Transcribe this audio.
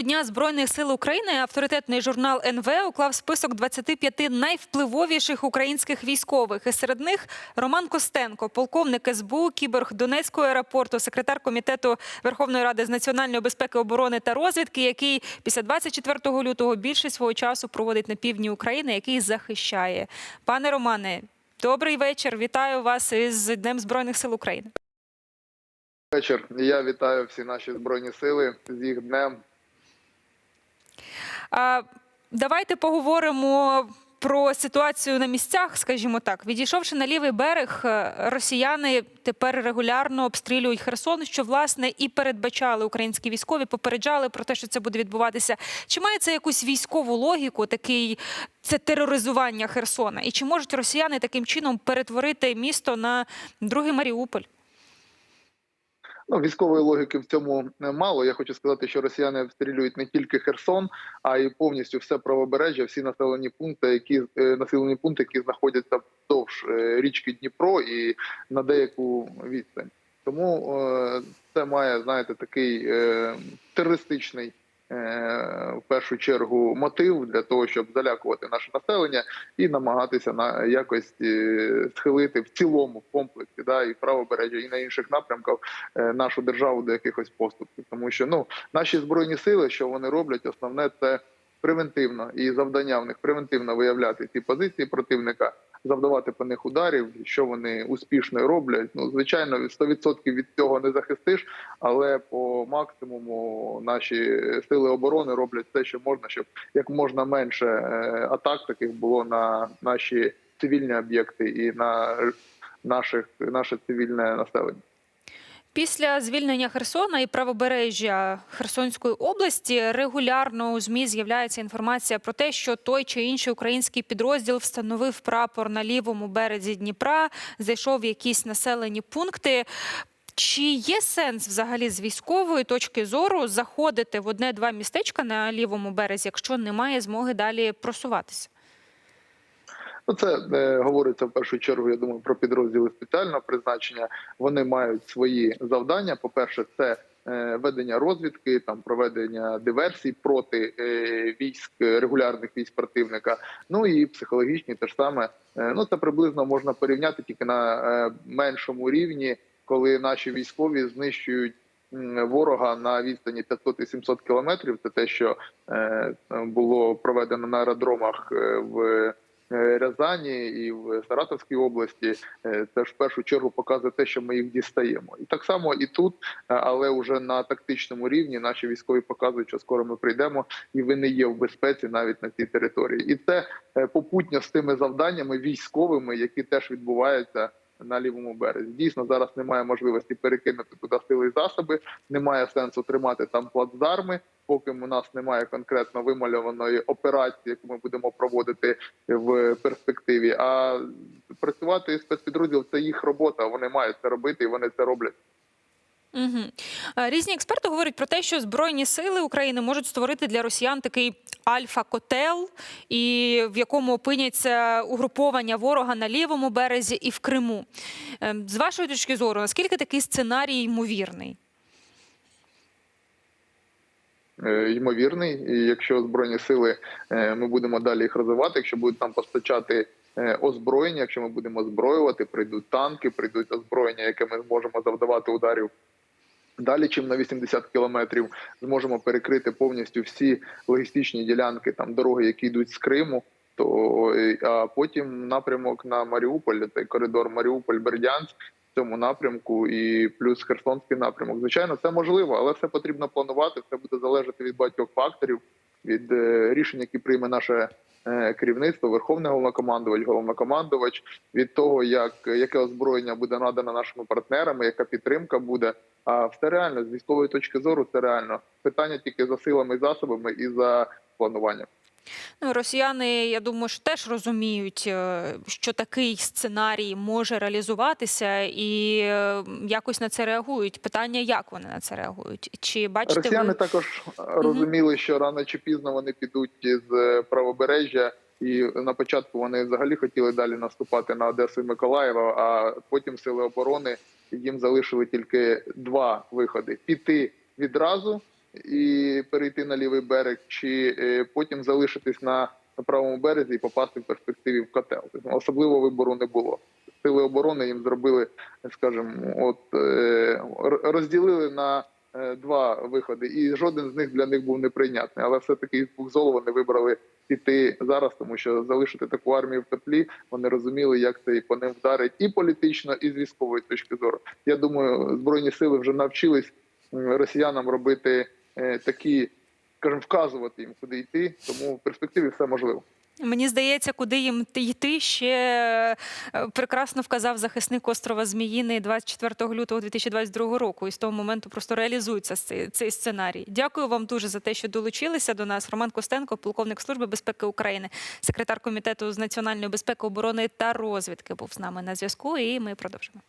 Дня збройних сил України авторитетний журнал НВ уклав список 25 найвпливовіших українських військових. І серед них Роман Костенко, полковник СБУ, кіборг Донецького аеропорту, секретар комітету Верховної Ради з національної безпеки, оборони та розвідки, який після 24 лютого більше свого часу проводить на півдні України, який захищає. Пане Романе, добрий вечір. Вітаю вас із Днем збройних сил України. Вечір. Я вітаю всі наші збройні сили з їх днем. Давайте поговоримо про ситуацію на місцях, скажімо так. Відійшовши на лівий берег, е, росіяни тепер регулярно обстрілюють Херсон, що власне і передбачали українські військові, попереджали про те, що це буде відбуватися. Чи має це якусь військову логіку, такий це тероризування Херсона? І чи можуть росіяни таким чином перетворити місто на другий Маріуполь? Ну, військової логіки в цьому мало. Я хочу сказати, що росіяни обстрілюють не тільки Херсон, а й повністю все правобережжя, всі населені пункти, які е, населені пункти, які знаходяться вздовж е, річки Дніпро і на деяку відстань. Тому е, це має знаєте такий е, терористичний. Е, В першу чергу мотив для того, щоб залякувати наше населення і намагатися на якось е, схилити в цілому в комплексі, да і правобережжя, і на інших напрямках е, нашу державу до якихось поступів. Тому що ну наші збройні сили, що вони роблять, основне це превентивно і завдання в них превентивно виявляти ці позиції противника, завдавати по них ударів, що вони успішно роблять. Ну звичайно, 100% від цього не захистиш, але по максимуму наші сили оборони роблять все, що можна, щоб як можна менше е, атак таких було на наші цивільні об'єкти і на наших наше цивільне населення. Після звільнення Херсона і правобережжя Херсонської області регулярно у змі з'являється інформація про те, що той чи інший український підрозділ встановив прапор на лівому березі Дніпра, зайшов в якісь населені пункти. Чи є сенс взагалі з військової точки зору заходити в одне-два містечка на лівому березі, якщо немає змоги далі просуватися? Ну, це е, говориться в першу чергу. Я думаю, про підрозділи спеціального призначення. Вони мають свої завдання. По перше, це е, ведення розвідки, там проведення диверсій проти е, військ регулярних військ противника. Ну і психологічні теж саме. Е, ну це приблизно можна порівняти тільки на меншому рівні, коли наші військові знищують. Ворога на відстані 500 і 700 кілометрів. Це те, що було проведено на аеродромах в Рязані і в Саратовській області, е, це ж в першу чергу показує те, що ми їх дістаємо, і так само і тут, е, але вже на тактичному рівні наші військові показують, що скоро ми прийдемо, і ви не є в безпеці навіть на цій території. І це е, попутньо з тими завданнями військовими, які теж відбуваються. На лівому березі дійсно зараз немає можливості перекинути туди сили і засоби. Немає сенсу тримати там плацдарми, поки у нас немає конкретно вимальованої операції, яку ми будемо проводити в перспективі. А працювати спецпідрозділ це їх робота. Вони мають це робити, і вони це роблять. Угу. Різні експерти говорять про те, що збройні сили України можуть створити для росіян такий альфа-котел, і в якому опиняться угруповання ворога на лівому березі і в Криму. Ем, З вашої точки зору, наскільки такий сценарій ймовірний? е, ймовірний. І якщо збройні сили е, ми будемо далі їх розвивати, якщо будуть нам постачати озброєння, якщо ми будемо озброювати, прийдуть танки, прийдуть озброєння, яке ми зможемо завдавати ударів. Далі, чим на 80 кілометрів, зможемо перекрити повністю всі логістичні ділянки, там дороги, які йдуть з Криму. То е, а потім напрямок на Маріуполь, цей коридор Маріуполь-Бердянськ в цьому напрямку, і плюс Херсонський напрямок. Звичайно, це можливо, але все потрібно планувати. Все буде залежати від багатьох факторів, від е, рішень, які прийме наше е, керівництво, верховний головнокомандувач, головнокомандувач, від того, як яке озброєння буде надано нашими партнерами, яка підтримка буде. А все реально з військової точки зору це реально питання тільки за силами засобами і за плануванням. Ну, росіяни, я думаю, що теж розуміють, е, що такий сценарій може реалізуватися, і е, якось на це реагують. Питання, як вони на це реагують? Чи бачите Росіяни ви? також розуміли, що рано чи пізно вони підуть з е, правобережжя, і на початку вони взагалі хотіли далі наступати на Одесу і Миколаєва, а потім сили оборони їм залишили тільки два виходи: піти відразу і перейти на лівий берег, чи е, потім залишитись на правому березі і попасти в перспективі в котел. Тобто, особливо вибору не було. Сили оборони їм зробили, скажімо, от е, розділили на е, два виходи, і жоден з них для них був неприйнятний. Але все-таки із вони вибрали піти зараз, тому що залишити таку армію в котлі. Вони розуміли, як це і по ним вдарить, і політично, і з військової точки зору. Я думаю, збройні сили вже навчились росіянам робити такі, скажімо, вказувати їм, куди йти. Тому в перспективі все можливо. Мені здається, куди їм йти ще е, прекрасно вказав захисник острова Зміїний 24 лютого 2022 року. І з того моменту просто реалізується цей сценарій. Дякую вам дуже за те, що долучилися до нас. Роман Костенко, полковник Служби безпеки України, секретар комітету з національної безпеки, оборони та розвідки, був з нами на зв'язку. І ми продовжимо.